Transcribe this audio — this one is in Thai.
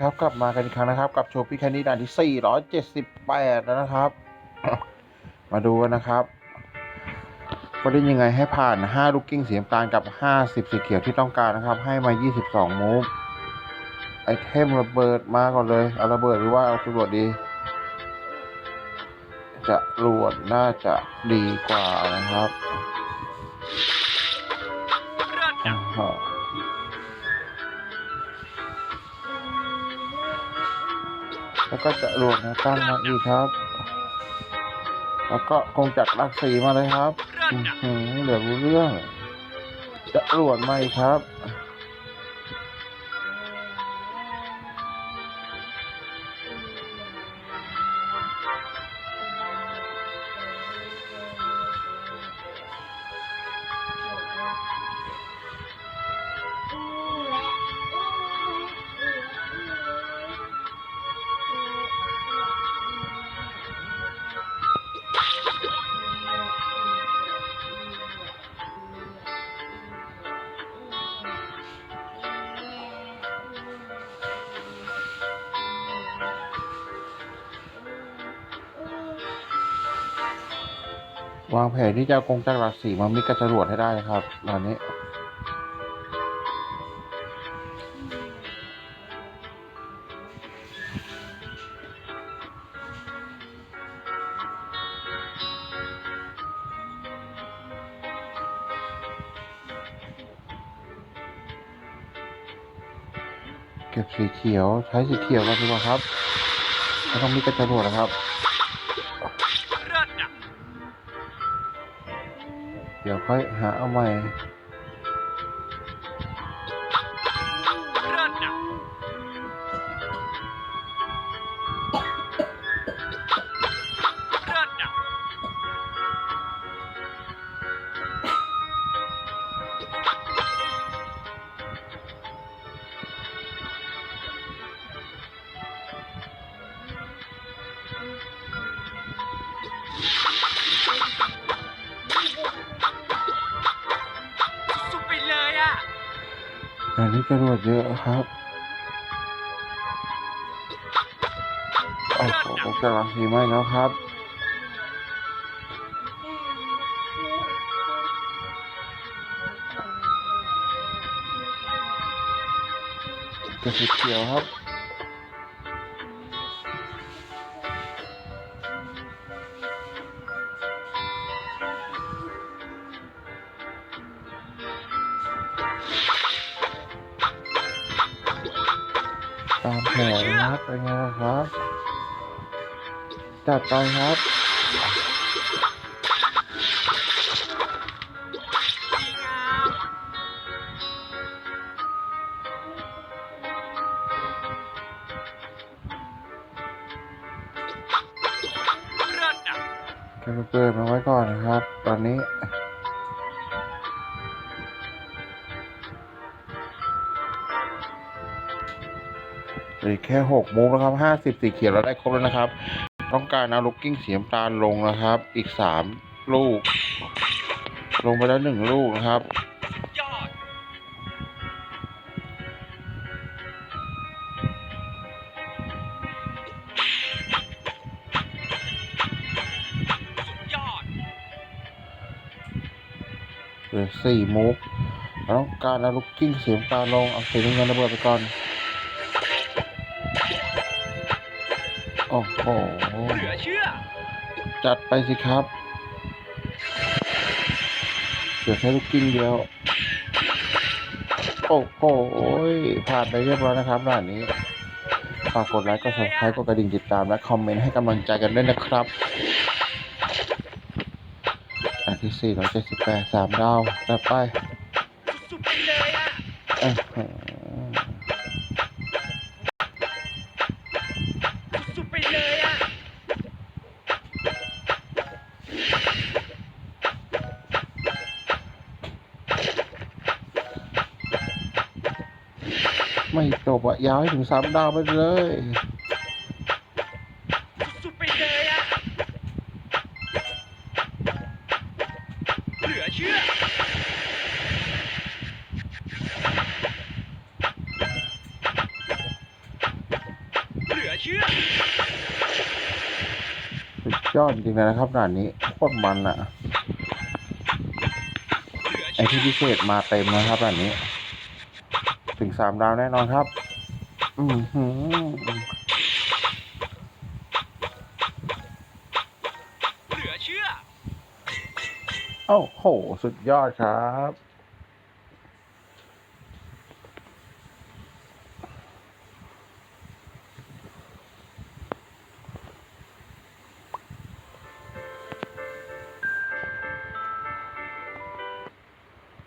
ครับกลับมากันอีกครั้งนะครับ กับโชว์พิคานีด่านที่ 478 แล้วนะครับ มาดูกันนะครับว่าได้ยังไงให้ผ่าน 5 ลูกกิ้งสีน้ำตาลกับ 50 สีเขียวที่ต้องการนะครับ ให้มา 22 มูฟไอเทมระเบิดมาก่อนเลย เอาระเบิดหรือว่าเอาจรวดดี จะรวดน่าจะดีกว่านะครับ แล้วก็จะรวดนะตั้งมาอีกครับ แล้วก็คงจักรลักสีมาเลยครับอื้อหือเหลือรู้เรื่องจะรวดมาอีกครับ วางแผนที่จะเอากงจักรลักสีมามิกกับจรวดให้ได้นะครับตอนนี้เก็บสีเขียวใช้สีเขียวกันดีกว่าครับไม่ต้องมิกกับจรวดนะครับ เดี๋ยวค่อยหาเอาใหม่ อันนี้จรวดเยอะครับโอ้โหกำลังทีไหมแล้วครับจะสีเขียวครับ ตามแผนครับเป็นไงล่ะครับ จัดไปครับดีงามเลิศอะแกเปิดมาไว้ก่อนนะครับ ตอนนี้ หลือแค่หกมูฟนะครับห้าสิบสีเขียวเราได้ครบแล้วนะครับ ต้องการเอาลูกกิ้งสีน้ำตาลลงนะครับ อีกสามลูก ลงไปแล้วหนึ่งลูกนะครับสุดยอดเหลือสี่มูฟเราต้องการเอาลูกกิ้งเสีน้ำตาลลงเอาสีน้ำเงินระเบิดไปก่อน อ้โห เหลือเชื่อ จัดไปสิครับเหลือแค่ลูกกิ้งเดียว โอ้โหผ่านไปเรียบร้อยนะครับด่านนี้ฝากกดไลค์กด subscribe กดกระดิ่งติดตาม และคอมเมนต์ให้กำลังใจกันด้วยนะครับอันที่478สามดาวจัดไป สุดๆไปเลยอะอื้อหื ไม่จบอะยาวให้ถึงสามดาวไปเลย สุดๆไปเลยอะเหลือเชื่อเชื่อ สุดยอดจริงๆเลยนะครับด่านนี้โคตรมันอะเหลือไอเชื่อ ที่พิเศษมาเต็มนะครับด่านนี้ ถึงสามดาวแน่นอนครับ อือหือเหลือเชื่อ โอ้โห สุดยอดครับ